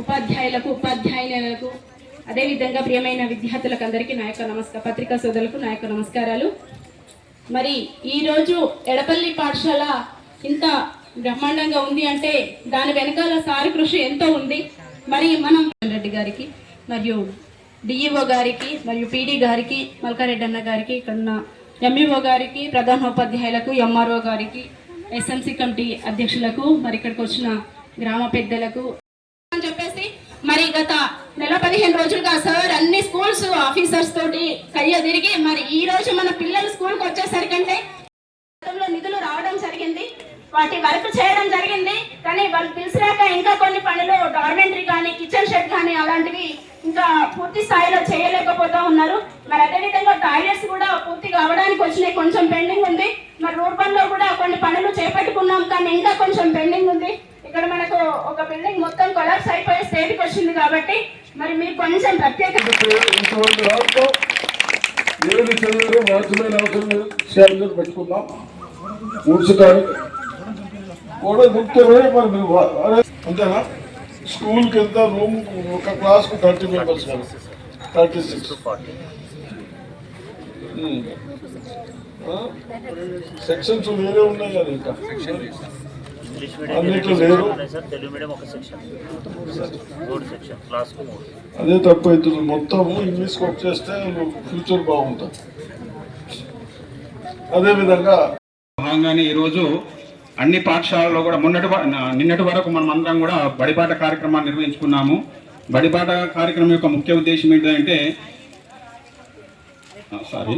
ఉపాధ్యాయులకు ఉపాధ్యాయులకు అదేవిధంగా ప్రియమైన విద్యార్థులకు అందరికీ నా యొక్క నమస్కార పత్రికా సోదరులకు నా యొక్క నమస్కారాలు. మరి ఈరోజు ఎడపల్లి పాఠశాల ఇంత బ్రహ్మాండంగా ఉంది అంటే దాని వెనకాల సారి కృషి ఎంతో ఉంది. మరి మనం రెడ్డి గారికి మరియు డిఈఓ గారికి మరియు పీడీ గారికి మల్కారెడ్డి అన్న గారికి ఇక్కడ ఉన్న ఎంఈఓ గారికి ప్రధానోపాధ్యాయులకు ఎంఆర్ఓ గారికి ఎస్ఎంసీ కమిటీ అధ్యక్షులకు మరి ఇక్కడికి వచ్చిన గ్రామ పెద్దలకు మరి గత నెల పదిహేను రోజులుగా సార్ అన్ని స్కూల్స్ ఆఫీసర్స్ తోటి కయ్య తిరిగి మరి ఈ రోజు మన పిల్లలు స్కూల్కి వచ్చేసరికంటే నిధులు రావడం జరిగింది. వాటి వర్క్ చేయడం జరిగింది. కానీ వాళ్ళు పిలిచినాక ఇంకా కొన్ని పనులు డార్మెంటరీ కానీ కిచెన్ షెడ్ కానీ అలాంటివి ఇంకా పూర్తి స్థాయిలో చేయలేకపోతా ఉన్నారు. మరి అదేవిధంగా టాయిలెట్స్ కూడా పూర్తిగా కావడానికి వచ్చినాయి. కొంచెం పెండింగ్ ఉంది. మరి రోడ్ పనిలో కూడా కొన్ని పనులు చేపట్టుకున్నాం కానీ ఇంకా కొంచెం పెండింగ్ ఉంది. ఒక బిల్డింగ్ మొత్తం కొలాప్స్ అయిపోయే స్టేట్కి వచ్చింది కాబట్టి మరి మీరు కొంచెం ప్రత్యేక ఏది చదివారో మార్చమైన అవసరం లేదు. విషయాలు పెట్టుకుందాం. ఊడ్చడానికి కూడా గుర్తుపోయి మరి మీరు అంతేనా? స్కూల్కి ఎంత రూమ్ ఒక క్లాస్కు thirty members thirty six sections వేరే ఉన్నాయి కదా ఇంకా. ఇంగ్లీష్ మీడియం అన్నిట్లో తెలుగు లేరు. ఉన్నాయి సార్? తెలుగు మీడియం ఒక సెక్షన్ మూడు సెక్షన్ క్లాస్కు మూడు. అదే తప్పు అవుతుంది. మొత్తం ఇంగ్లీష్కి వచ్చేస్తే ఫ్యూచర్ బాగుంటుంది. అదేవిధంగా భాగంగానే ఈరోజు అన్ని పాఠశాలల్లో కూడా మొన్నటి నిన్నటి వరకు మనం అందరం కూడా బడిబాట కార్యక్రమాన్ని నిర్వహించుకున్నాము. బడిబాట కార్యక్రమం యొక్క ముఖ్య ఉద్దేశం ఏంటంటే సారీ